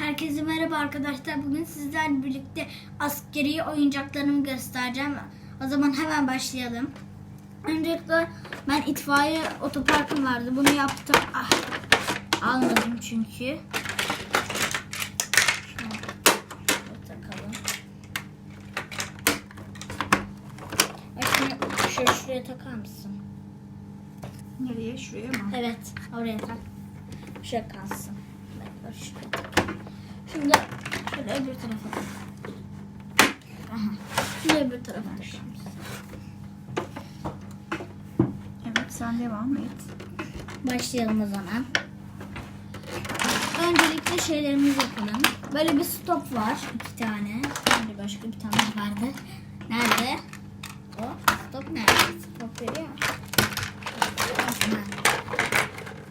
Herkese merhaba arkadaşlar. Bugün sizlerle birlikte askeri oyuncaklarımı göstereceğim. O zaman hemen başlayalım. Öncelikle ben itfaiye otoparkım vardı. Bunu yaptım. Ah, almadım çünkü. Şöyle şuraya takar mısın? Nereye? Şuraya mı? Evet, oraya tak. Şuraya kalsın. Ben şuraya tak. Şimdi şöyle öbür tarafa. Aha. Şimdi öbür tarafa tak. Evet sen devam et. Başlayalım o zaman. Öncelikle şeylerimizi yapalım. Böyle bir stop var. iki tane. Şimdi başka bir tane vardı. Nerede? O stop nerede? Stop veriyor.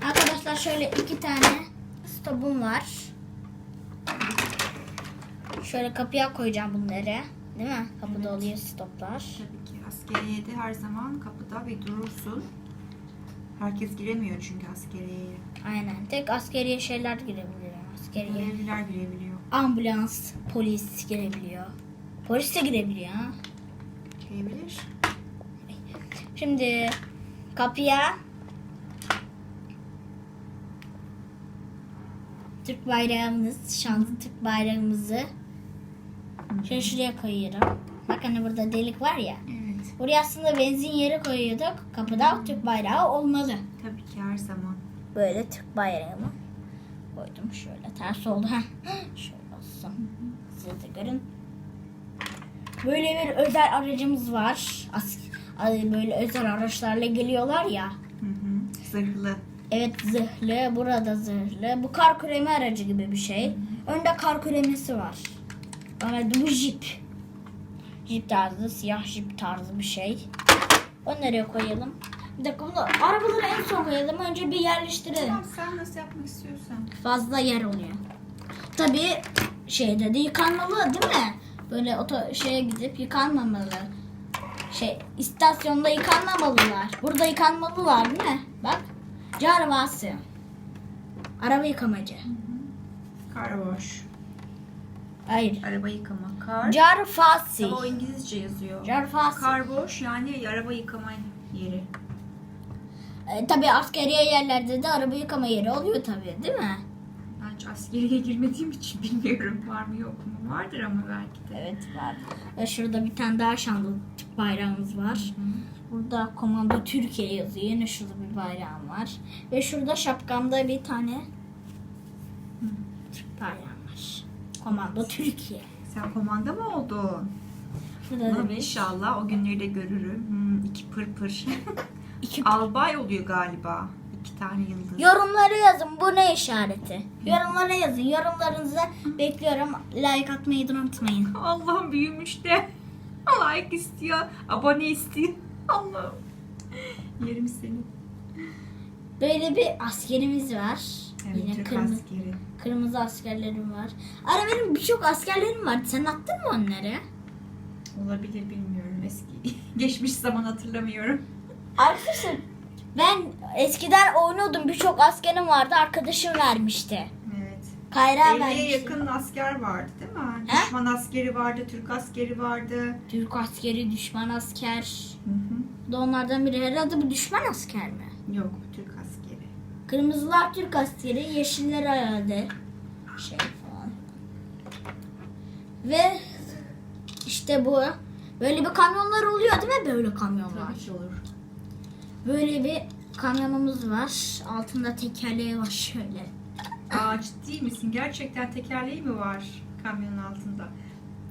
Arkadaşlar şöyle iki tane stopum var. Şöyle kapıya koyacağım bunları. Değil mi? Kapıda oluyor stoplar. Tabii ki askeriyede her zaman kapıda bir durursun. Herkes giremiyor çünkü askeriyeye. Aynen. Tek askeriye şeyler girebiliyor. Askeriye. Görevliler girebiliyor. ambulans, polis girebiliyor. Polis de girebiliyor. Girebilir. Şimdi kapıya Türk bayrağımız, şanslı Türk bayrağımızı şöyle şuraya koyuyorum. Bak hani burada delik var ya. Evet. Buraya aslında benzin yeri koyuyorduk. Kapıda Türk bayrağı olmalı. Tabii ki her zaman. Böyle Türk bayrağımı koydum. Şöyle ters oldu. Şöyle olsun. Siz de görün. Böyle bir özel aracımız var. As ay, böyle özel araçlarla geliyorlar ya. Hı hı. Zırhlı. Evet zırhlı. Burada zırhlı. Bu kar küreme aracı gibi bir şey. Önde kar küremesi var. Evet bu jip. Jip tarzı, siyah jip tarzı bir şey. Onu nereye koyalım? Bir dakika bunu arabaları en son koyalım. Önce bir yerleştirelim. Tamam sen nasıl yapmak istiyorsan. fazla yer oluyor. Tabii şeyde de yıkanmalı değil mi? Böyle oto şeye gidip yıkanmamalı. Şey istasyonda yıkanmamalılar. Burada yıkanmalılar değil mi? Bak. Car arabası. Araba yıkamacı. Car wash. Hayır. Araba yıkama. Car. Car fasi. Ama o İngilizce yazıyor. Car fasi. Car wash yani araba yıkama yeri. E, tabii askeriye yerlerde de araba yıkama yeri oluyor tabii değil mi? Ben hiç askeriye girmediğim için bilmiyorum var mı yok mu. Vardır ama belki de. Evet var. Ve şurada bir tane daha şanlı Türk bayrağımız var. Burada komando Türkiye yazıyor. Yine şurada bir bayrağım var. Ve şurada şapkamda bir tane Türk bayrağım var. Komando Türkiye. Sen komanda mı oldun? Bir inşallah o günleri de görürüm. Hmm, iki pır pır. iki Albay oluyor galiba. İki tane yıldız. Yorumları yazın. Bu ne işareti? Yorumlara yazın. Yorumlarınızı bekliyorum. Like atmayı da unutmayın. Allah'ım büyümüş de. Like istiyor. Abone istiyor. Allah'ım. Yerim seni. Böyle bir askerimiz var. Evet Yine Türk kırmızı, askeri. kırmızı askerlerim var. Ara benim birçok askerlerim vardı. Sen attın mı onları? Olabilir bilmiyorum eski. Geçmiş zaman hatırlamıyorum. Arkadaşlar ben eskiden oynuyordum. Birçok askerim vardı. Arkadaşım vermişti. Evet. Kayra 50'ye vermişti. yakın asker vardı değil mi? He? Düşman askeri vardı, Türk askeri vardı. Türk askeri, düşman asker. Hı hı. Bu da onlardan biri. Herhalde bu düşman asker mi? Yok Türk. Kırmızılar Türk askeri, yeşiller herhalde şey falan. Ve işte bu. Böyle bir kamyonlar oluyor değil mi? Böyle kamyonlar. Tabii ki olur. Böyle bir kamyonumuz var. Altında tekerleği var şöyle. Aa ciddi misin? Gerçekten tekerleği mi var kamyonun altında?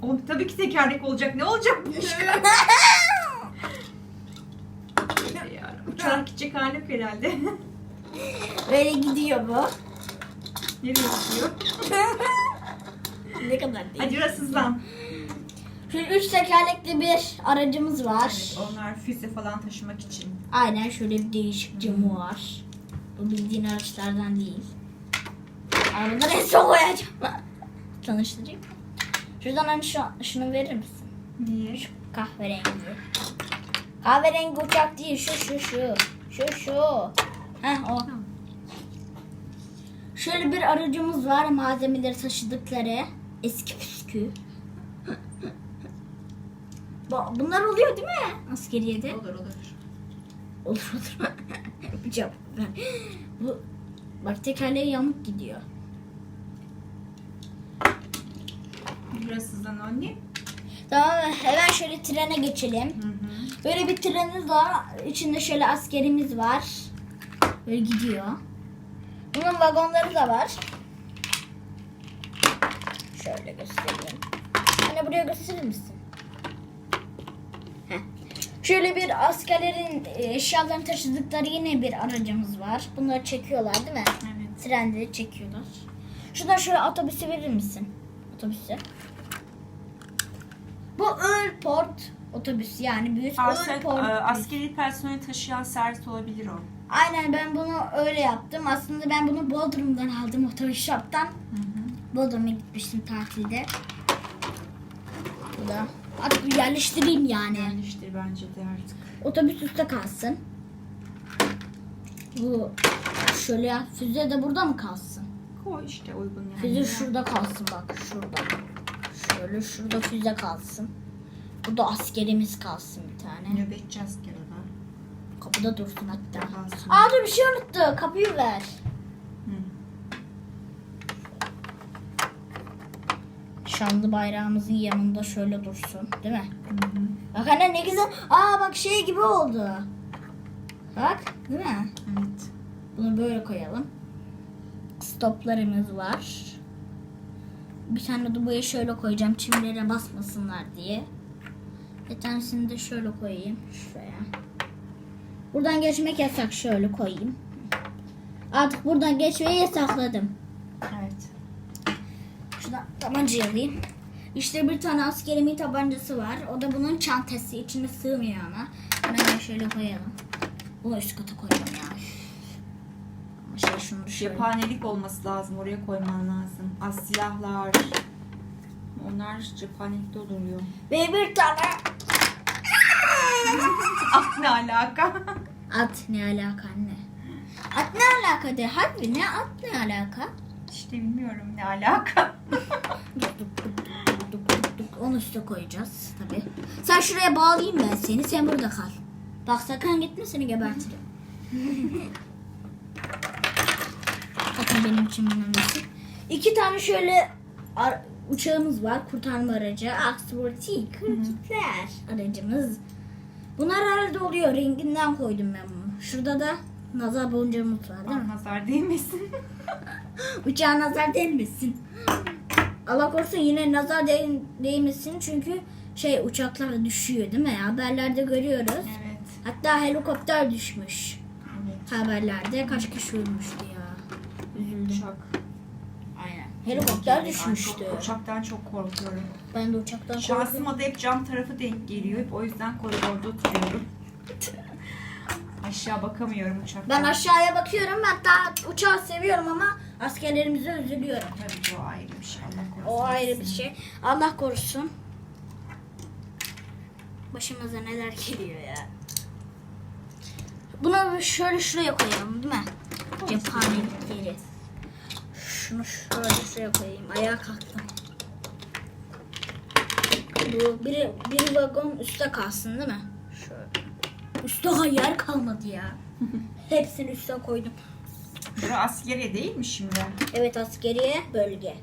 O tabii ki tekerlek olacak. Ne olacak bu? Uçarak gidecek hali herhalde. Böyle gidiyor bu. Nereye gidiyor? ne kadar değil. Hadi biraz hızlan. Şöyle üç tekerlekli bir aracımız var. Evet, onlar füze falan taşımak için. Aynen şöyle bir değişik camı var. Bu bildiğin araçlardan değil. Arabadan en son koyacağım. Tanıştırayım. Şuradan hani şu, şunu verir misin? Niye? Şu kahverengi. Kahverengi uçak değil şu şu şu. Şu şu. Heh o. Şöyle bir aracımız var. Malzemeleri taşıdıkları. Eski püskü. Bunlar oluyor değil mi? Askeriyede. Olur olur. Olur olur. Yapacağım ben. Bu bak tekerleği yamuk gidiyor. Biraz hızlan anne. Tamam hemen şöyle trene geçelim. Hı hı. Böyle bir trenimiz var. İçinde şöyle askerimiz var. Böyle gidiyor. Bunun vagonları da var. Şöyle göstereyim. Anne buraya gösterir misin? Heh. Şöyle bir askerlerin e, eşyalarını taşıdıkları yine bir aracımız var. Bunları çekiyorlar değil mi? Evet. Trende çekiyorlar. Şuradan şöyle otobüsü verir misin? Otobüsü. Bu Ölport otobüsü yani büyük Arsel, Ölport. e, askeri personeli taşıyan servis olabilir o. Aynen ben bunu öyle yaptım. Aslında ben bunu Bodrum'dan aldım otobüs shop'tan. Bodrum'a gitmiştim tatilde. Bu da artık yerleştireyim yani. Yerleştir bence de artık. Otobüs üstte kalsın. Bu şöyle ya, füze de burada mı kalsın? Koy işte uygun yani. Füze şurada kalsın bak şurada. Şöyle şurada füze kalsın. Burada askerimiz kalsın bir tane. Nöbetçi asker da. Kapıda dursun hatta. Kalsın. Aa dur bir şey unuttu. Kapıyı ver. Hı. Şanlı bayrağımızın yanında şöyle dursun. Değil mi? Hı hı. Bak anne ne güzel. Aa bak şey gibi oldu. Bak değil mi? Evet. Bunu böyle koyalım. Stoplarımız var. Bir tane de buraya şöyle koyacağım çimlere basmasınlar diye. Bir tanesini de şöyle koyayım. Şuraya. Buradan geçmek yasak. Şöyle koyayım. Artık buradan geçmeyi yasakladım. Evet. Şuradan tabancayı alayım. İşte bir tane askerimin tabancası var. O da bunun çantası. İçine sığmıyor ama. Bunu hemen şöyle koyalım. Bunu üst kata koyalım ya. Şey şunu şöyle. Cephanelik olması lazım. Oraya koyman lazım. Az silahlar. Onlar cephanelikte duruyor. Ve bir tane ne alaka? at ne alaka anne? At ne alaka de? Harbi ne at ne alaka? işte bilmiyorum ne alaka. Onu üste koyacağız tabi. Sen şuraya bağlayayım ben seni. Sen burada kal. Bak sakın gitme seni gebertirim. Bakın benim için önemlisi. İki tane şöyle uçağımız var. Kurtarma aracı. Axworthy. Kırkitler aracımız. Bunlar herhalde oluyor. Renginden koydum ben bunu. Şurada da nazar boncuğumuz var değil mi? Nazar değmesin. Uçağa nazar değmesin. Allah korusun yine nazar değ- değmesin çünkü şey uçaklar düşüyor değil mi? Haberlerde görüyoruz. evet. Hatta helikopter düşmüş Evet. haberlerde. Kaç kişi ölmüştü ya. Üzüldüm. Uçak. Helikopter düşmüştü. çok- uçaktan çok korkuyorum. Ben de uçaktan korkuyorum. Şansıma da hep cam tarafı denk geliyor. Hep o yüzden koridorda oturuyorum. Aşağı bakamıyorum uçaktan. Ben aşağıya bakıyorum. Hatta uçağı seviyorum ama askerlerimize üzülüyorum. Tabii bu ayrı bir şey. Allah korusun. O ayrı bir şey. Allah korusun. Başımıza neler geliyor ya. Bunu şöyle şuraya koyalım değil mi? Cephanelik yeri. Şunu şöyle şuraya koyayım. Ayağa kalktım. Bu biri, biri vagon üstte kalsın değil mi? Şöyle. Üstte yer kalmadı ya. Hepsini üste koydum. Burası askeriye değil mi şimdi? Evet askeriye bölge.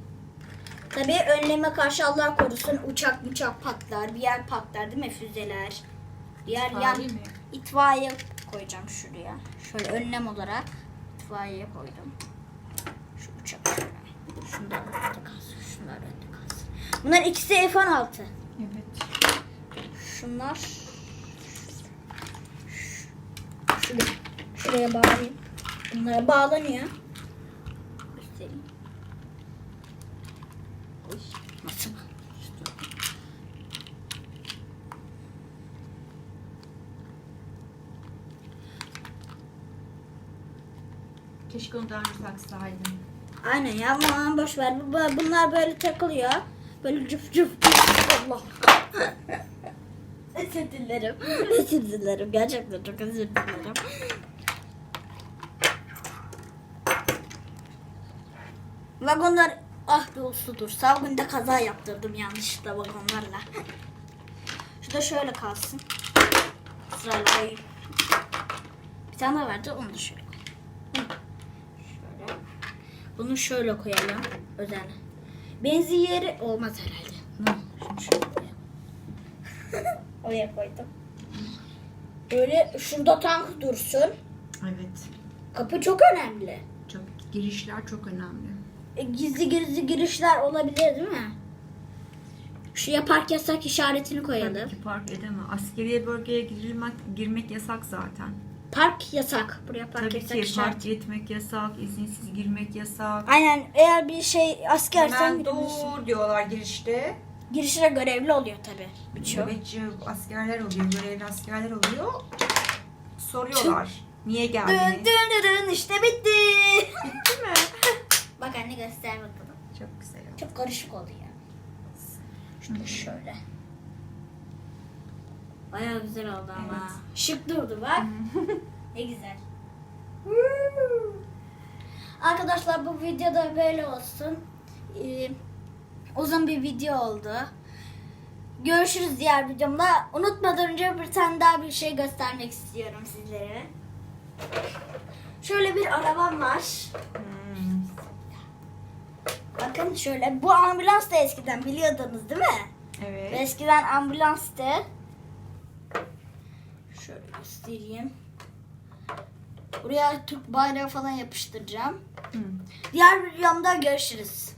Tabii önleme karşı Allah korusun uçak uçak patlar, bir yer patlar değil mi füzeler? Bir yer yan İtfaiye mi? itfaiye koyacağım şuraya. Şöyle önlem olarak itfaiye koydum. Şu uçak şöyle. Şunlar önde kalsın, şunlar önde kalsın. Bunlar ikisi F-16. Evet. Şunlar şuraya, şuraya bağlayayım. Bunlara bağlanıyor. Göstereyim. Nasıl? Keşke onu daha önce taksaydın. Aynen ya aman boş ver. Bu- bu- Bunlar böyle takılıyor. Böyle cıf cıf cıf. Allah. özür dilerim. Özür dilerim. Gerçekten çok özür dilerim. Vagonlar ah bir usludur. Salgında kaza yaptırdım yanlışlıkla vagonlarla. Şu da şöyle kalsın. Sırayla. Bir tane vardı onu da. Şöyle. Bunu şöyle koyalım. Özel. Benzin yeri olmaz herhalde. Hı, Şunu şöyle koyalım. Oraya koydum. Böyle şurada tank dursun. Evet. Kapı çok önemli. Çok, girişler çok önemli. E, gizli gizli girişler olabilir değil mi? Şuraya park yasak işaretini Tabii koyalım. ki park edemem. Askeriye bölgeye girilmek, girmek yasak zaten. Park yasak. Buraya park Tabii yasak ki park etmek yasak, izinsiz girmek yasak. Aynen eğer bir şey askersen Hemen dur diyorlar girişte. Girişine görevli oluyor tabii. Birçok. Nöbetçi askerler oluyor, görevli askerler oluyor. Soruyorlar. Niye geldiniz? dön dön işte bitti. Bitti mi? Bak anne göster bakalım. Çok güzel oldu. Çok karışık oldu ya. Şunu şöyle. Bayağı güzel oldu ama. Evet. Şık durdu bak. ne güzel. Arkadaşlar bu videoda böyle olsun. Ee, uzun bir video oldu. Görüşürüz diğer videomda. Unutmadan önce bir tane daha bir şey göstermek istiyorum sizlere. Şöyle bir arabam var. Hmm. Bakın şöyle bu ambulans da eskiden biliyordunuz değil mi? Evet. Eskiden ambulanstı. Şöyle göstereyim. Buraya Türk bayrağı falan yapıştıracağım. Hmm. Diğer videomda görüşürüz.